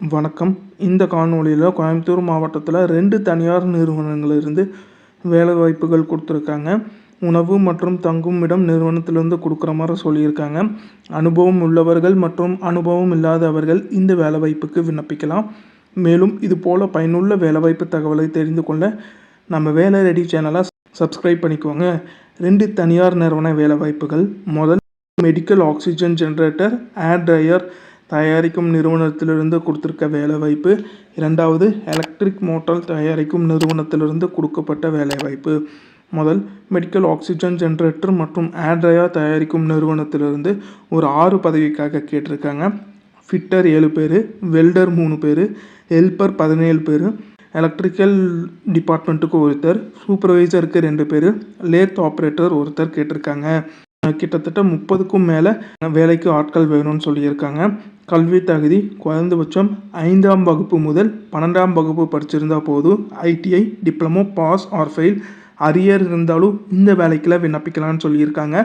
வணக்கம். இந்த காணொளியில் கோயம்புத்தூர் மாவட்டத்தில் ரெண்டு தனியார் நிறுவனங்களிலிருந்து வேலைவாய்ப்புகள் கொடுத்துருக்காங்க. உணவு மற்றும் தங்கும் இடம் நிறுவனத்திலிருந்து கொடுக்குற மாதிரி சொல்லியிருக்காங்க. அனுபவம் உள்ளவர்கள் மற்றும் அனுபவம் இல்லாதவர்கள் இந்த வேலைவாய்ப்புக்கு விண்ணப்பிக்கலாம். மேலும் இது போல் பயனுள்ள வேலைவாய்ப்பு தகவலை தெரிந்து கொள்ள நம்ம வேலை ரெடி சேனலை சப்ஸ்கிரைப் பண்ணிக்கோங்க. ரெண்டு தனியார் நிறுவன வேலைவாய்ப்புகள். முதல் medical oxygen generator air dryer தயாரிக்கும் நிறுவனத்திலிருந்து கொடுத்துருக்க வேலைவாய்ப்பு. இரண்டாவது எலக்ட்ரிக் மோட்டார் தயாரிக்கும் நிறுவனத்திலிருந்து கொடுக்கப்பட்ட வேலைவாய்ப்பு. முதல் மெடிக்கல் ஆக்சிஜன் ஜென்ரேட்டர் மற்றும் ஏர் தயாரிக்கும் நிறுவனத்திலிருந்து ஒரு ஆறு பதவிக்காக கேட்டிருக்காங்க. ஃபிட்டர் ஏழு பேர் வெல்டர் மூணு பேர் ஹெல்பர் பதினேழு பேர் எலக்ட்ரிக்கல் டிபார்ட்மெண்ட்டுக்கு ஒருத்தர் சூப்பர்வைசருக்கு ரெண்டு பேர் லேத் ஆப்ரேட்டர் ஒருத்தர் கேட்டிருக்காங்க. கிட்டத்தட்ட முப்பதுக்கும் மேலே வேலைக்கு ஆட்கள் வேணும்னு சொல்லியிருக்காங்க. கல்வி தகுதி குறைந்தபட்சம் ஐந்தாம் வகுப்பு முதல் பன்னெண்டாம் வகுப்பு படிச்சிருந்தா போதும். ITI diploma pass or fail arrear இருந்தாலும் இந்த வேலைக்கெல்லாம் விண்ணப்பிக்கலாம்னு சொல்லியிருக்காங்க.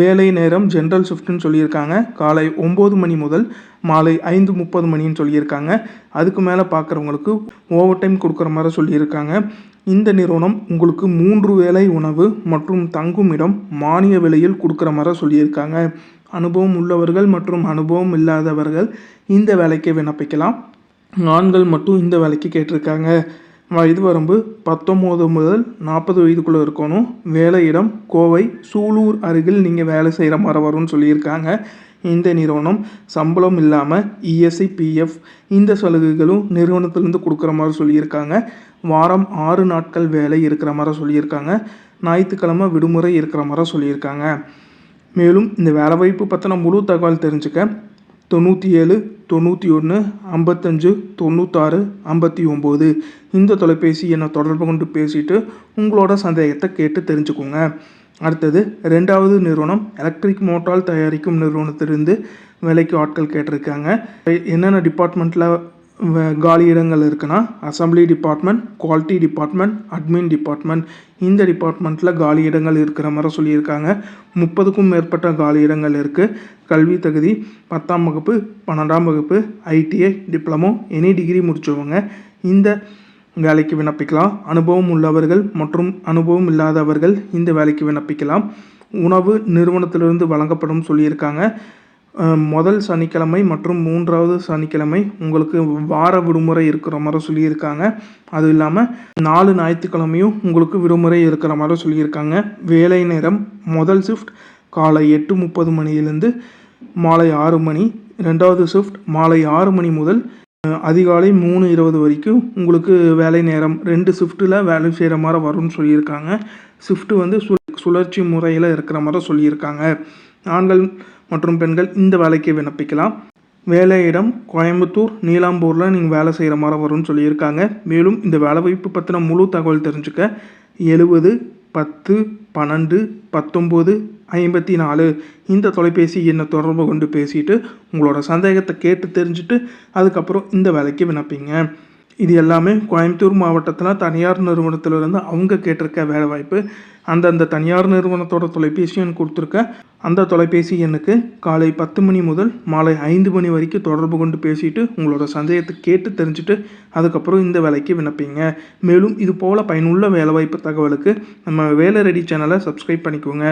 வேலை நேரம் ஜென்ரல் ஷிஃப்ட்னு சொல்லியிருக்காங்க. காலை ஒம்பது மணி முதல் மாலை ஐந்து முப்பது மணின்னு சொல்லியிருக்காங்க. அதுக்கு மேலே பார்க்குறவங்களுக்கு ஓவர் டைம் கொடுக்குற மாதிரி சொல்லியிருக்காங்க. இந்த நிறுவனம் உங்களுக்கு மூன்று வேலை உணவு மற்றும் தங்குமிடம் மானிய விலையில் கொடுக்குற மாதிரி சொல்லியிருக்காங்க. அனுபவம் உள்ளவர்கள் மற்றும் அனுபவம் இல்லாதவர்கள் இந்த வேலைக்கு விண்ணப்பிக்கலாம். ஆண்கள் மட்டும் இந்த வேலைக்கு கேட்டிருக்காங்க. வயது வரம்பு பத்தொம்போது முதல் நாற்பது வயதுக்குள்ளே இருக்கணும். வேலையிடம் கோவை சூலூர் அருகில் நீங்கள் வேலை செய்கிற மாதிரி வரும்னு சொல்லியிருக்காங்க. இந்த நிறுவனம் சம்பளம் இல்லாமல் இஎஸ்ஐ பிஎஃப் இந்த சலுகைகளும் நிறுவனத்திலேருந்து கொடுக்குற மாதிரி சொல்லியிருக்காங்க. வாரம் ஆறு நாட்கள் வேலை இருக்கிற மாதிரி சொல்லியிருக்காங்க. ஞாயிற்றுக்கிழமை விடுமுறை இருக்கிற மாதிரி சொல்லியிருக்காங்க. மேலும் இந்த வேலைவாய்ப்பு பற்றின முழு தகவல் தெரிஞ்சுக்க தொண்ணூற்றி ஏழு தொண்ணூற்றி ஒன்று ஐம்பத்தஞ்சு தொண்ணூத்தாறு ஐம்பத்தி ஒம்பது இந்த தொலைபேசி என்னை தொடர்பு கொண்டு பேசிட்டு உங்களோட சந்தேகத்தை கேட்டு தெரிஞ்சுக்கோங்க. அடுத்தது ரெண்டாவது நிறுவனம் எலக்ட்ரிக் மோட்டார் தயாரிக்கும் நிறுவனத்திலிருந்து வேலைக்கு ஆட்கள் கேட்டிருக்காங்க. என்னென்ன டிபார்ட்மெண்ட்டில் காலி இடங்கள் இருக்குன்னா assembly department quality department admin department இந்த டிபார்ட்மெண்ட்டில் காலி இடங்கள் இருக்கிற மாதிரி சொல்லியிருக்காங்க. முப்பதுக்கும் மேற்பட்ட காலி இடங்கள் இருக்குது கல்வி தகுதி பத்தாம் வகுப்பு பன்னெண்டாம் வகுப்பு ஐடிஐ டிப்ளமோ எனி டிகிரி முடித்தவங்க இந்த வேலைக்கு விண்ணப்பிக்கலாம். அனுபவம் உள்ளவர்கள் மற்றும் அனுபவம் இல்லாதவர்கள் இந்த வேலைக்கு விண்ணப்பிக்கலாம். உணவு நிறுவனத்திலிருந்து வழங்கப்படும் சொல்லியிருக்காங்க. முதல் சனிக்கிழமை மற்றும் மூன்றாவது சனிக்கிழமை உங்களுக்கு வார விடுமுறை இருக்கிற மாதிரி சொல்லியிருக்காங்க. அதுவும் இல்லாமல் நாலு ஞாயிற்றுக்கிழமையும் உங்களுக்கு விடுமுறை இருக்கிற மாதிரி சொல்லியிருக்காங்க. வேலை நேரம் முதல் ஷிஃப்ட் காலை எட்டு முப்பது மணியிலேருந்து மாலை ஆறு மணி. ரெண்டாவது ஷிஃப்ட் மாலை ஆறு மணி முதல் அதிகாலை மூணு இருபது வரைக்கும் உங்களுக்கு வேலை நேரம் ரெண்டு ஷிஃப்ட்டில் வேலை செய்கிற மாதிரி வரும்னு சொல்லியிருக்காங்க. ஷிஃப்ட்டு வந்து சு சுழற்சி முறையில் இருக்கிற மாதிரி சொல்லியிருக்காங்க. ஆண்கள் மற்றும் பெண்கள் இந்த வேலைக்கு விண்ணப்பிக்கலாம். வேலையிடம் கோயம்புத்தூர் நீலாம்பூரில் நீங்கள் வேலை செய்கிற மாதிரி வரும்னு சொல்லியிருக்காங்க. மேலும் இந்த வேலைவாய்ப்பு பற்றின முழு தகவல் தெரிஞ்சுக்க எழுபது பத்து பன்னெண்டு பத்தொம்போது ஐம்பத்தி நாலு இந்த தொலைபேசி எண்ணை தொடர்பு கொண்டு பேசிட்டு உங்களோட சந்தேகத்தை கேட்டு தெரிஞ்சுட்டு அதுக்கப்புறம் இந்த வேலைக்கு விண்ணப்பிங்க. இது எல்லாமே கோயம்புத்தூர் மாவட்டத்தில் தனியார் நிறுவனத்திலிருந்து அவங்க கேட்டிருக்க வேலை வாய்ப்பு. அந்தந்த தனியார் நிறுவனத்தோட தொலைபேசி எண் கொடுத்துருக்க அந்த தொலைபேசி எண்ணுக்கு காலை பத்து மணி முதல் மாலை ஐந்து மணி வரைக்கும் தொடர்பு கொண்டு பேசிட்டு உங்களோட சந்தேகத்தை கேட்டு தெரிஞ்சுட்டு அதுக்கப்புறம் இந்த வேலைக்கு விண்ணப்பிங்க. மேலும் இது போல் பயனுள்ள வேலைவாய்ப்பு தகவலுக்கு நம்ம வேலை ரெடி சேனலை சப்ஸ்கிரைப் பண்ணிக்கோங்க.